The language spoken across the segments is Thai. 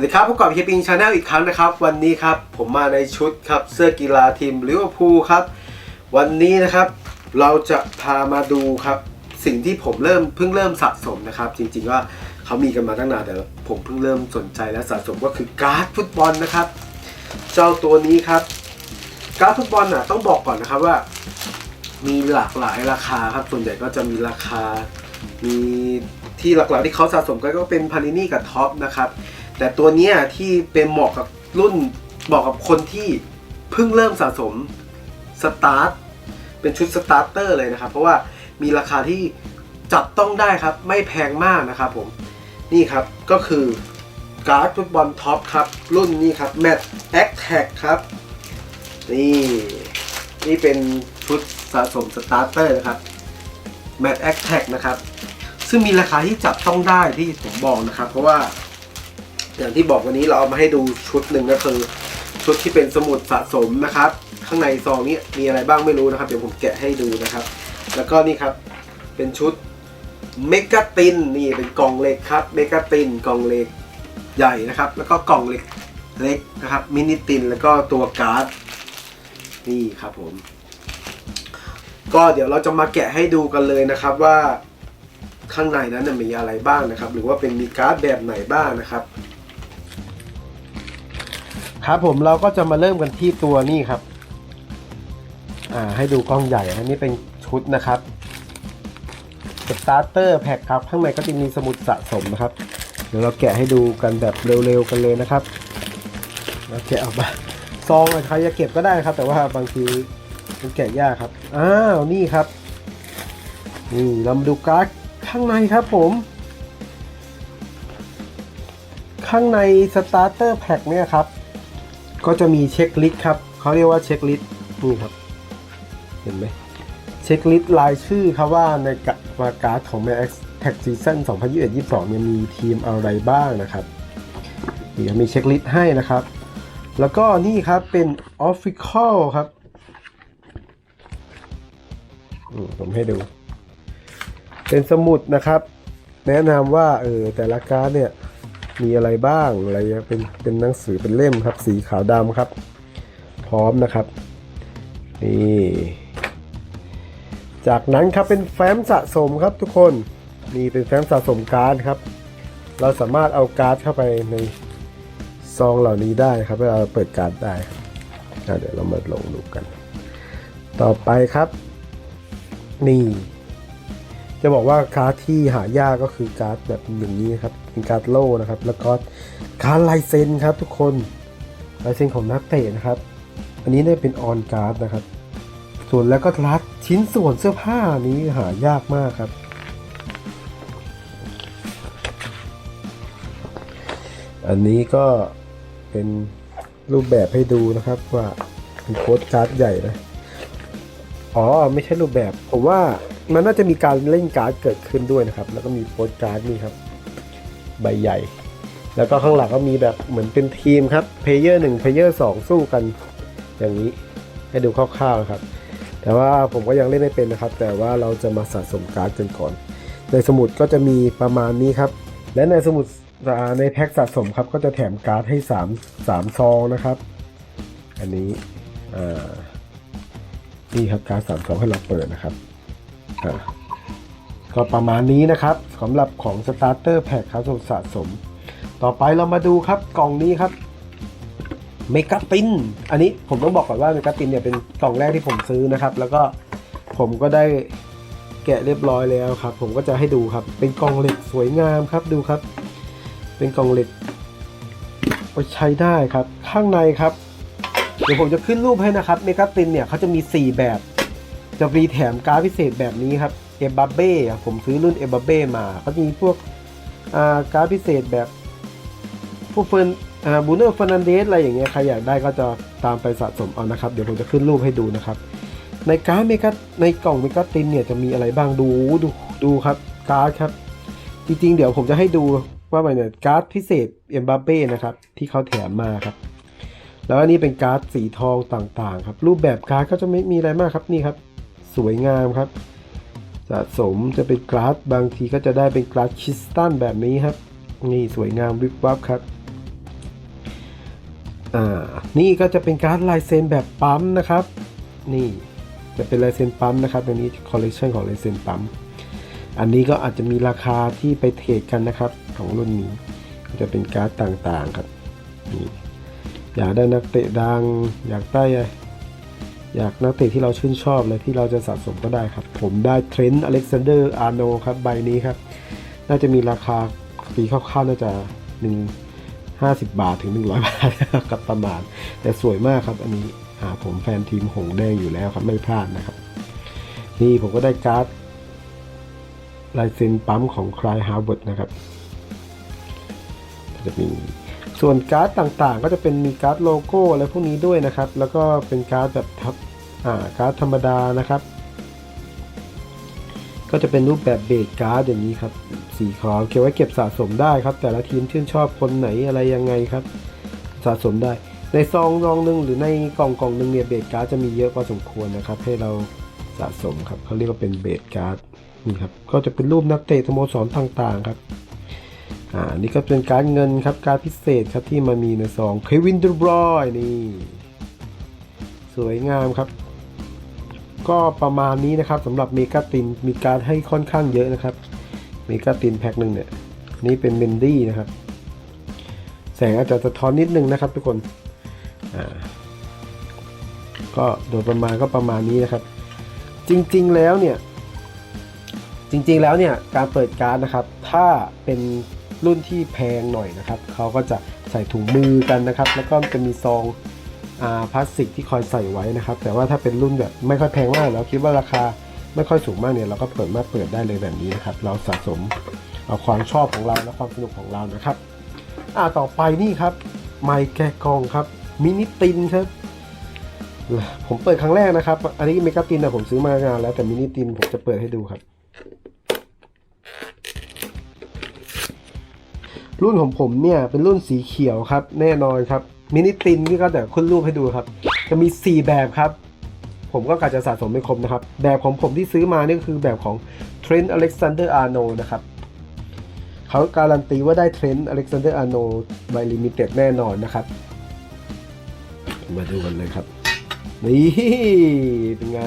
วัสดีครับพบกับเฮียปิงชาแนลอีกครั้งนะครับ วันนี้ครับผมมาในชุดครับเสื้อกีฬาทีมลิเวอร์พูลครับ วันนี้นะครับ เราจะพามาดูครับ สิ่งที่ผมเริ่มเพิ่งเริ่มสะสมนะครับ จริงๆว่าเขามีกันมาตั้งนานแต่ผมเพิ่งเริ่มสนใจและสะสมก็คือการ์ดฟุตบอลนะครับ เจ้าตัวนี้ครับ การ์ดฟุตบอลน่ะต้องบอกก่อนนะครับว่า มีหลากหลายราคาครับส่วนใหญ่ก็จะมีราคา มีที่หลักๆที่เขาสะสมกันก็เป็นพานินี่กับท็อปนะครับ แต่ตัวเนี้ยที่เป็นเหมาะกับรุ่นเหมาะกับคนที่เพิ่งเริ่มสะสมสตาร์ทเป็นชุดสตาร์เตอร์เลยนะครับ เพราะว่ามีราคาที่จับต้องได้ครับ ไม่แพงมากนะครับผมนี่ครับก็คือการ์ดฟุตบอลท็อปครับ รุ่นนี้ครับแมตแอคแท็กครับ นี่นี่เป็นชุดสะสมสตาร์เตอร์นะครับแมตแอคแท็กนะครับ ซึ่งมีราคาที่จับต้องได้ที่ผมบอกนะครับ เพราะว่า อย่างที่บอกวันนี้เราเอามาให้ดูชุดหนึ่งก็คือ ชุดที่เป็นสมุดสะสมนะครับ ข้างในซองนี้มีอะไรบ้างไม่รู้นะครับ เดี๋ยวผมแกะให้ดูนะครับ แล้วก็นี่ครับเป็นชุดเมกาตินนี่เป็นกล่องเหล็กครับเมกาตินกล่องเหล็กใหญ่นะครับ แล้วก็กล่องเหล็กเล็กนะครับมินิตินแล้วก็ตัวการ์ดนี่ครับผม ก็เดี๋ยวเราจะมาแกะให้ดูกันเลยนะครับว่าข้างในนั้นมีอะไรบ้างนะครับ หรือว่าเป็นมีการ์ดแบบไหนบ้างนะครับ ครับผมเราก็จะมาเริ่มกันที่ตัวนี้ครับ อ่าให้ดูกล้องใหญ่อันนี้เป็นชุดนะครับสตาร์เตอร์แพ็คครับข้างในก็จะมีสมุดสะสมนะครับ เดี๋ยวเราแกะให้ดูกันแบบเร็วๆกันเลยนะครับเราแกะออกมาซองใครจะเก็บก็ได้ครับ แต่ว่าบางทีมันแกะยากครับอ้าวนี่ครับนี่เรามาดูการ์ดข้างในครับผม ข้างในสตาร์เตอร์แพ็คเนี่ยครับ ก็จะมีเช็คลิสต์ครับเขาเรียกว่าเช็คลิสต์นี่ครับ เห็นไหมเช็คลิสต์รายชื่อครับว่าในกะมาการ์ดของ Max Tag Season 2021-22เนี่ยมีทีมอะไรบ้างนะครับเดี๋ยวมีเช็คลิสต์ให้นะครับ แล้วก็นี่ครับเป็น Official ครับผมให้ดู เป็นสมุดนะครับ แนะนำว่าเออแต่ละการ์ดเนี่ย มีอะไรบ้างอะไรเป็นเป็นหนังสือเป็นเล่มครับ สีขาวดำครับ พร้อมนะครับนี่จากนั้นครับเป็นแฟ้มสะสมครับทุกคนนี่เป็นแฟ้มสะสมการ์ดครับ เราสามารถเอาการ์ดเข้าไปในซองเหล่านี้ได้ครับเพื่อเอาเปิดการ์ดได้เดี๋ยวเรามาลงดูกัน ต่อไปครับ นี่ จะบอกว่าการ์ดที่หายากก็คือการ์ดแบบอย่างนี้ครับเป็นการ์ดโล่นะครับ แล้วก็การ์ดลายเซ็นครับทุกคนลายเซ็นของนักเตะนะครับ อันนี้เนี่ยเป็นออนการ์ดนะครับ ส่วนแล้วก็รัดชิ้นส่วนเสื้อผ้านี้หายากมากครับอันนี้ก็เป็นรูปแบบให้ดูนะครับว่าเป็นโค้ดการ์ดใหญ่นะ อ๋อไม่ใช่รูปแบบ ผมว่ามันน่าจะมีการเล่นการ์ดเกิดขึ้นด้วยนะครับ แล้วก็มีโปสการ์ดนี่ครับ ใบใหญ่ แล้วก็ข้างหลังก็มีแบบเหมือนเป็นทีมครับเพลเยอร์หนึ่งเพลเยอร์สองสู้กันอย่างนี้ให้ดูคร่าวๆครับ แต่ว่าผมก็ยังเล่นไม่เป็นนะครับ แต่ว่าเราจะมาสะสมการ์ดกันก่อน ในสมุดก็จะมีประมาณนี้ครับ และในสมุดในแพ็คสะสมครับก็จะแถมการ์ดให้ 3 3 ซองนะครับ อันนี้นี่ครับการ์ดสามสองให้เราเปิดนะครับอ่า ก็ประมาณนี้นะครับสำหรับของสตาร์เตอร์แพ็คครับสะสม ต่อไปเรามาดูครับกล่องนี้ครับเมกาติน อันนี้ผมต้องบอกก่อนว่าเมกาตินเนี่ยเป็นกล่องแรกที่ผมซื้อนะครับ แล้วก็ผมก็ได้แกะเรียบร้อยแล้วครับ ผมก็จะให้ดูครับ เป็นกล่องเหล็กสวยงามครับดูครับ เป็นกล่องเหล็กไว้ใช้ได้ครับ ข้างในครับ เดี๋ยวผมจะขึ้นรูปให้นะครับ เมกาตินเนี่ยเขาจะมี 4 แบบ จะมีแถมการ์ดพิเศษแบบนี้ครับ เอบับเบ้ผมซื้อรุ่นเอบับเบ้มาก็จะมีพวกการ์ดพิเศษแบบพวกเฟิร์นบูเนอร์ฟ r นันเดสอะไรอย่างเงี้ยใครอยากได้ก็จะตามไปสะสมเอานะครับ เดี๋ยวผมจะขึ้นรูปให้ดูนะครับ ในการ์ดเมกาในกล่องเมกาตินเนี่ยจะมีอะไรบ้างดูดูดูครับการ์ดครับจริงๆ เดี๋ยวผมจะให้ดูว่ามันเนี่ยการ์ดพิเศษเอ็มบัปเป้นะครับที่เขาแถมมาครับ แล้วอันนี้เป็นการ์ดสีทองต่างๆ ครับ รูปแบบการ์ดก็จะไม่มีอะไรมากครับนี่ครับ สวยงามครับ สะสมจะเป็นกร์ดบางทีก็จะได้เป็นกร์ดคริสตัลแบบนี้ครับ นี่สวยงามวิบวับครับอ่านี่ก็จะเป็นการ์ดลายเซ็นแบบปั๊มนะครับ นี่จะเป็นลายเซ็นปั๊มนะครับอันนี้คอลเลคชันของลายเซ็นปั๊มอันนี้ก็อาจจะมีราคาที่ไปเทรดกันนะครับ ของรุ่นนี้ก็จะเป็นการ์ดต่างๆครับนี่อยากได้นักเตะดัง อยากได้ อยากนักเตะที่เราชื่นชอบเลยที่เราจะสะสมก็ได้ครับ ผมได้เทรนต์อเล็กซานเดอร์อาร์โนครับใบนี้ครับ น่าจะมีราคาปีคร่าวๆน่าจะหนึ่งห้าสิบบาทถึงหนึ่งร้อยบาทครับประมาณ แต่สวยมากครับ อันนี้อ่าผมแฟนทีมหงแดงอยู่แล้วครับ ไม่พลาดนะครับ นี่ผมก็ได้การ์ดลายเซ็นปั๊มของคลายฮาร์วาร์ดนะครับจะมี ส่วนการ์ดต่างๆ ก็จะเป็นมีการ์ดโลโก้อะไรพวกนี้ด้วยนะครับ แล้วก็เป็นการ์ดแบบทับอ่าการ์ดธรรมดานะครับ ก็จะเป็นรูปแบบเบสการ์ดอย่างนี้ครับ สีขาวเก็บไว้เก็บสะสมได้ครับ แต่ละทีมชื่นชอบคนไหนอะไรยังไงครับ สะสมได้ ในซองซองหนึ่งหรือในกล่องกล่องหนึ่งเนี่ยเบสการ์ดจะมีเยอะพอสมควรนะครับ ให้เราสะสมครับเขาเรียกว่าเป็นเบสการ์ดนี่ครับ ก็จะเป็นรูปนักเตะสโมสรต่างๆครับ อ่านี่ก็เป็นการเงินครับการพิเศษครับที่มามีในซองเควินดูบรอยนี่ สวยงามครับ ก็ประมาณนี้นะครับสำหรับเมกาตินมีการให้ค่อนข้างเยอะนะครับเมกาตินแพ็คหนึ่งเนี่ยนี่เป็นเมนดี้นะครับ แสงอาจจะสะท้อนนิดนึงนะครับทุกคนอ่าก็โดยประมาณก็ประมาณนี้นะครับ จริงๆแล้วเนี่ยจริงๆแล้วเนี่ยการเปิดการ์ดนะครับ ถ้าเป็น รุ่นที่แพงหน่อยนะครับเขาก็จะใส่ถุงมือกันนะครับ แล้วก็จะมีซองอพลาสติกที่คอยใส่ไว้นะครับ แต่ว่าถ้าเป็นรุ่นแบบไม่ค่อยแพงมากเราคิดว่าราคาไม่ค่อยสูงมากเนี่ยเราก็เปิดมาเปิดได้เลยแบบนี้นะครับ เราสะสมเอาความชอบของเราและความสนุกของเรานะครับอ่าต่อไปนี่ครับไมค์แกะกล่องครับมินิตินครับผมเปิดครั้งแรกนะครับ อันนี้เมกาตินนะผมซื้อมานานแล้วแต่มินิตินผมจะเปิดให้ดูครับ รุ่นของผมเนี่ย เป็นรุ่นสีเขียวครับ แน่นอนครับ มินิตินนี่ก็เดี๋ยวขึ้นรูปให้ดูครับ จะมี 4 แบบครับ ผมก็กะจะสะสมไม่ครบนะครับ แบบของผมที่ซื้อมานี่ก็คือแบบของ Trent Alexander Arnold นะครับเขาการันตีว่าได้ Trent Alexander Arnold ใบลิมิเต็ดแน่นอนนะครับ มาดูกันเลยครับ นี่เป็นไง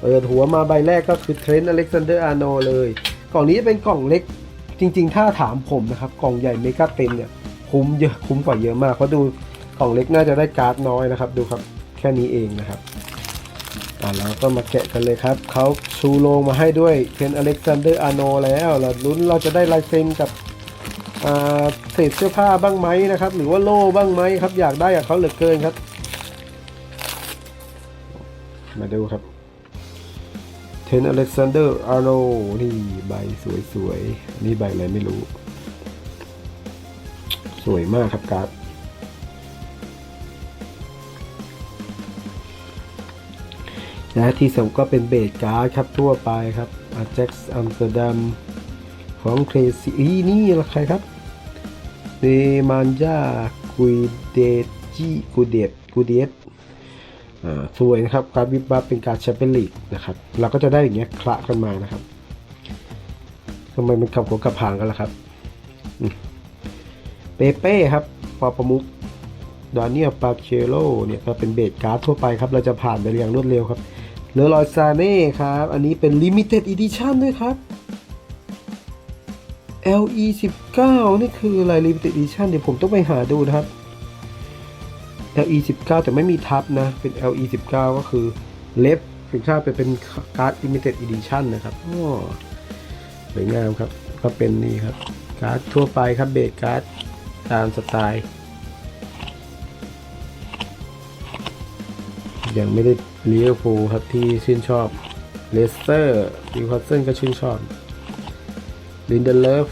เปิดหัวมาใบแรกก็คือ Trent Alexander Arnold เลย กล่องนี้จะเป็นกล่องเล็ก จริงๆ ถ้าถามผมนะครับ กล่องใหญ่เมกาเต็นเนี่ยคุ้มเยอะคุ้มกว่าเยอะมากเพราะดูกล่องเล็กน่าจะได้การ์ดน้อยนะครับ ดูครับแค่นี้เองนะครับอ่าเราก็มาแกะกันเลยครับเขาชูโรงมาให้ด้วยเคนอเล็กซานเดอร์อาโนแล้วเราลุ้นเราจะได้ลายเซ็นกับอ่าเศษเสื้อผ้าบ้างไหมนะครับ หรือว่าโล่บ้างไหมครับ อยากได้กับเขาเหลือเกินครับ มาดูครับ ทนอเล็กซานเดอร์อาร์โนนี่ใบสวยๆ นี่ใบอะไรไม่รู้ สวยมากครับการ์ดและที่สำก็เป็นเบสการ์ดครับทั่วไปครับอาแจ็กซ์อัมสเตอร์ดัมของเครซี่อีนี่ละใครครับเนมานยากุยเดจิกูเดตกูเดต สวยนะครับการวิบวับเป็นการแชมเปี้ยนลีกนะครับ เราก็จะได้อย่างเงี้ยคละกันมานะครับทำไมมันกลับหัวกับหางกันล่ะครับเปเป้ครับปอประมุกดานิเอลปาเคโลเนี่ยก็เป็นเบสการ์ดทั่วไปครับ เราจะผ่านไปอย่างรวดเร็วครับเลอรอยซาเน่ครับ อันนี้เป็น Limited Edition ด้วยครับ LE 19 นี่คืออะไร Limited Edition เดี๋ยวผมต้องไปหาดูนะครับ LE 19แต่ไม่มีทับนะ เป็น LE 19ก็คือเล็บสินค้าไปเป็นการ์ด Limited Edition นะครับอ๋อสวยงามครับ ก็เป็นนี่ครับ การ์ดทั่วไปครับเบสการ์ดตามสไตล์ยังไม่ได้เลี้ยวฟูลครับที่ชื่นชอบเลสเตอร์ดิวคอสเซนก็ชื่นชอบลินเดเลฟ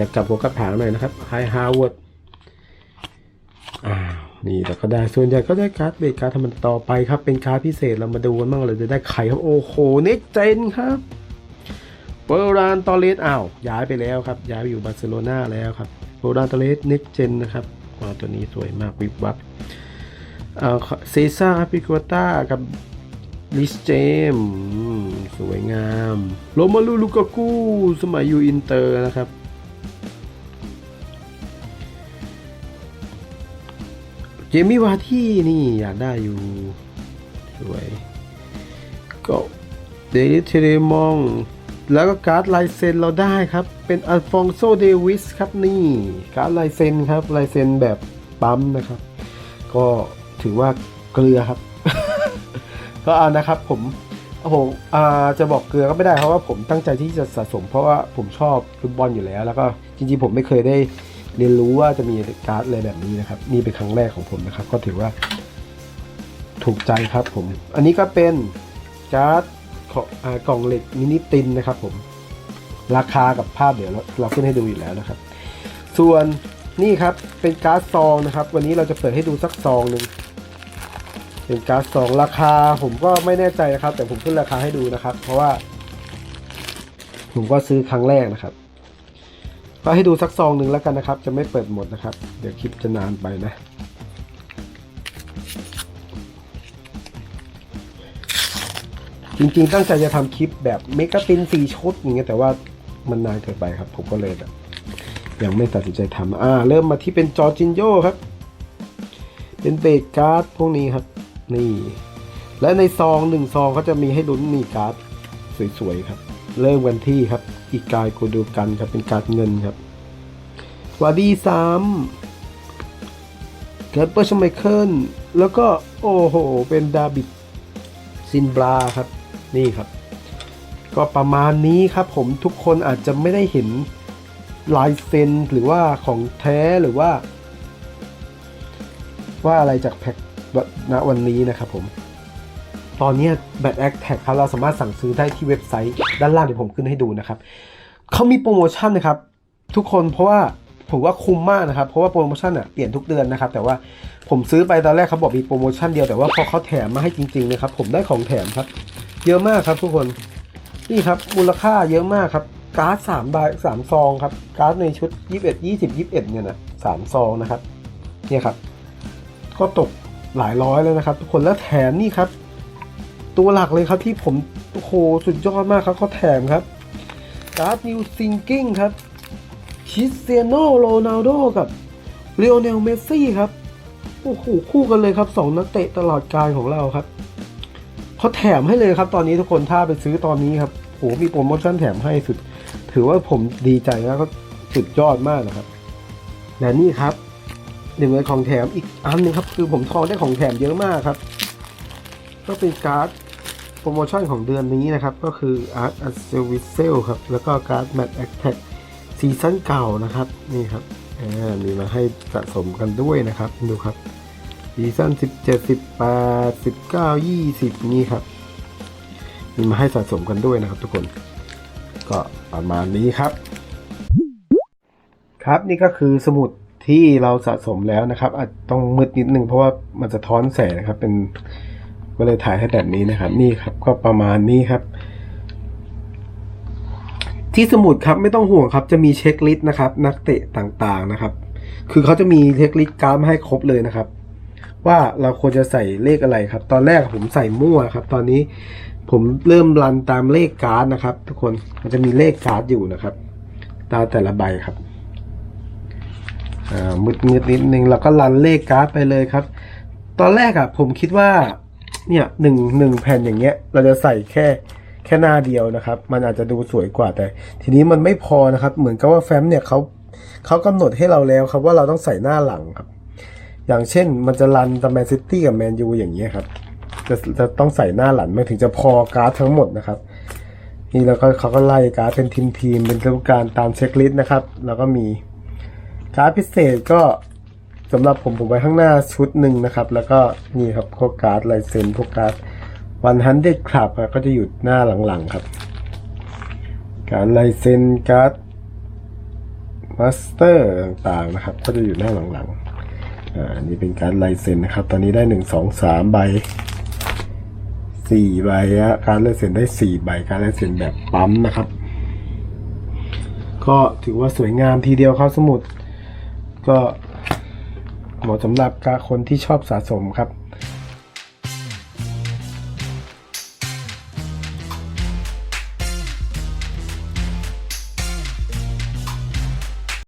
จะกลับหัวกลับหางหน่อยนะครับไฮฮาวเวิร์ดอ้าวนี่แต่ก็ได้ส่วนใหญ่ก็ได้การ์ดเบรกการ์ดธรรมดาต่อไปครับ เป็นการ์ดพิเศษเรามาดูกันบ้างเลยจะได้ไข่ครับโอ้โหเน็กเจนครับเปอร์รานตอเลสอ้าวย้ายไปแล้วครับ ย้ายไปอยู่บาร์เซโลนาแล้วครับเปอร์รานตอเลสเน็กเจนนะครับว้าตัวนี้สวยมากวิบวับเอ่อเซซ่าปิโกต้ากับลิสเจมอืมสวยงาม โรมาลูลูกากูสมัยอยู่อินเตอร์นะครับ เจมี่วาที่นี่อยากได้อยู่ สวย ก็เดลิเทเรมอง แล้วก็การ์ดลายเซ็นเราได้ครับ เป็นอัลฟองโซเดวิสครับนี่การ์ดลายเซ็นครับลายเซ็นแบบปั๊มนะครับ ก็ถือว่าเกลือครับ ก็เอานะครับผมผมอ่าจะบอกเกลือก็ไม่ได้เพราะว่าผมตั้งใจที่จะสะสม เพราะว่าผมชอบฟุตบอลอยู่แล้ว แล้วก็จริงๆผมไม่เคยได้ เรียนรู้ว่าจะมีการ์ดอะไรแบบนี้นะครับ นี่เป็นครั้งแรกของผมนะครับ ก็ถือว่า ถูกใจครับผม อันนี้ก็เป็นการ์ดของกล่องเหล็กมินิตินนะครับ ผม ราคากับภาพเดี๋ยวเราเราขึ้นให้ดูอยู่แล้วนะครับ ส่วนนี่ครับเป็นการ์ดซองนะครับ วันนี้เราจะเปิดให้ดูสักซองหนึ่งเป็นการ์ดซองราคาผมก็ไม่แน่ใจนะครับ แต่ผมขึ้นราคาให้ดูนะครับ เพราะว่า ผมก็ซื้อครั้งแรกนะครับ ก็ให้ดูสักซองหนึ่งแล้วกันนะครับ จะไม่เปิดหมดนะครับ เดี๋ยวคลิปจะนานไปนะจริงๆ ตั้งใจจะทำคลิปแบบเมกะตินสี่ชุดอย่างเงี้ยแต่ว่ามันนานเกินไปครับ ผมก็เลยแบบยังไม่ตัดสินใจทำอ่า เริ่มมาที่เป็นจอจินโยครับ เป็นเบรกการ์ดพวกนี้ครับ นี่ และในซองหนึ่งซองเขาจะมีให้ลุ้นมีการ์ดสวยๆครับ เริ่มกันที่ครับอีกายกูดูกันครับเป็นการเงินครับวาดีสามเกิดเปอร์ชไมเคิลแล้วก็โอ้โห เป็นดาบิดซินบลาครับ นี่ครับ ก็ประมาณนี้ครับผมทุกคนอาจจะไม่ได้เห็นลายเซ็นหรือว่าของแท้หรือว่า ว่าอะไรจากแพ็คณวันนี้นะครับผม ตอนนี้แบตแอคแท็กครับเราสามารถสั่งซื้อได้ที่เว็บไซต์ด้านล่างเดี๋ยวผมขึ้นให้ดูนะครับเขามีโปรโมชั่นนะครับ ทุกคนเพราะว่าผมว่าคุ้มมากนะครับ เพราะว่าโปรโมชั่นอะเปลี่ยนทุกเดือนนะครับ แต่ว่าผมซื้อไปตอนแรกเขาบอกมีโปรโมชั่นเดียวแต่ว่าพอเขาแถมมาให้จริงๆนะครับผมได้ของแถมครับ เยอะมากครับทุกคนนี่ครับมูลค่าเยอะมากครับการ์ดสามใบสามซองครับการ์ดในชุดยี่สิบเอ็ดยี่สิบยี่สิบเอ็ดเนี่ยนะสามซองนะครับเนี่ยครับ ก็ตกหลายร้อยแล้วนะครับ ทุกคนแล้วแถมนี่ครับ ตัวหลักเลยครับที่ผมโอ้โหสุดยอดมากครับเขาแถมครับการ์ดนิวซิงกิ้งครับคิสเตียโนโรนัลโดกับเลโอเนลเมสซี่ครับโอ้โหคู่กันเลยครับสองนักเตะตลอดกาลของเราครับเขาแถมให้เลยครับ ตอนนี้ทุกคนถ้าไปซื้อตอนนี้ครับโหมีโปรโมชั่นแถมให้สุด ถือว่าผมดีใจแล้วก็สุดยอดมากนะครับ และนี่ครับหนึ่งในของแถมอีกอันหนึงครับ คือผมทองได้ของแถมเยอะมากครับ ก็เป็นการ์ดโปรโมชั่นของเดือนนี้นะครับ ก็คือ Art a s e v i s e l ครับ แล้วก็การ์ด Match Attack ซีซั่นเก่านะครับ นี่ครับอ่มีมาให้สะสมกันด้วยนะครับ ดูครับซีซั่น17 18 19 20 นี่ครับ มีมาให้สะสมกันด้วยนะครับทุกคน ก็ประมาณนี้ครับ ครับนี่ก็คือสมุดที่เราสะสมแล้วนะครับอาจต้องมืดนิดนึงเพราะว่ามันจะท้อนแสงนะครับเป็น ก็เลยถ่ายให้แบบนี้นะครับ นี่ครับก็ประมาณนี้ครับ ที่สมุดครับไม่ต้องห่วงครับ จะมีเช็คลิสต์นะครับ นักเตะต่างๆนะครับ คือเขาจะมีเช็คลิสต์การ์ดมาให้ครบเลยนะครับ ว่าเราควรจะใส่เลขอะไรครับ ตอนแรกผมใส่มั่วครับ ตอนนี้ผมเริ่มรันตามเลขการ์ดนะครับ ทุกคนมันจะมีเลขการ์ดอยู่นะครับ ตามแต่ละใบครับอ่ามืดมืดนิดนึงแล้วก็รันเลขการ์ดไปเลยครับ ตอนแรกอะผมคิดว่า เนี่ยหนึ่งหนึ่งแผ่นอย่างเงี้ย เราจะใส่แค่แค่หน้าเดียวนะครับ มันอาจจะดูสวยกว่าแต่ ทีนี้มันไม่พอนะครับ เหมือนกับว่าแฟ้มเนี่ยเขาเขากำหนดให้เราแล้วครับว่าเราต้องใส่หน้าหลังครับ อย่างเช่นมันจะรันตแมนซิตี้กับแมนยูอย่างเงี้ยครับจะจะต้องใส่หน้าหลังมันถึงจะพอการ์ดทั้งหมดนะครับ นี่แล้วก็เขาก็ไล่การ์ดเป็นทีมทีมๆเป็นกรรมการตามเช็คลิสต์นะครับ แล้วก็มีการ์ดพิเศษก็ สำหรับผมผมไว้ข้างหน้าชุดหนึ่งนะครับ แล้วก็นี่ครับพวกการ์ดลายเซ็นพวกการ์ดวันฮันเด็ดคลับก็จะอยู่หน้าหลังๆครับ การลายเซ็นการ์ดมาสเตอร์ต่างๆนะครับ ก็จะอยู่หน้าหลังๆอ่านี่เป็นการลายเซ็นนะครับ ตอนนี้ได้หนึ่งสองสามใบสี่ใบฮะการลายเซ็นได้สี่ใบการลายเซ็นแบบปั๊มนะครับ ก็ถือว่าสวยงามทีเดียวครับสมุดก็ เหมาะสำหรับการคนที่ชอบสะสมครับ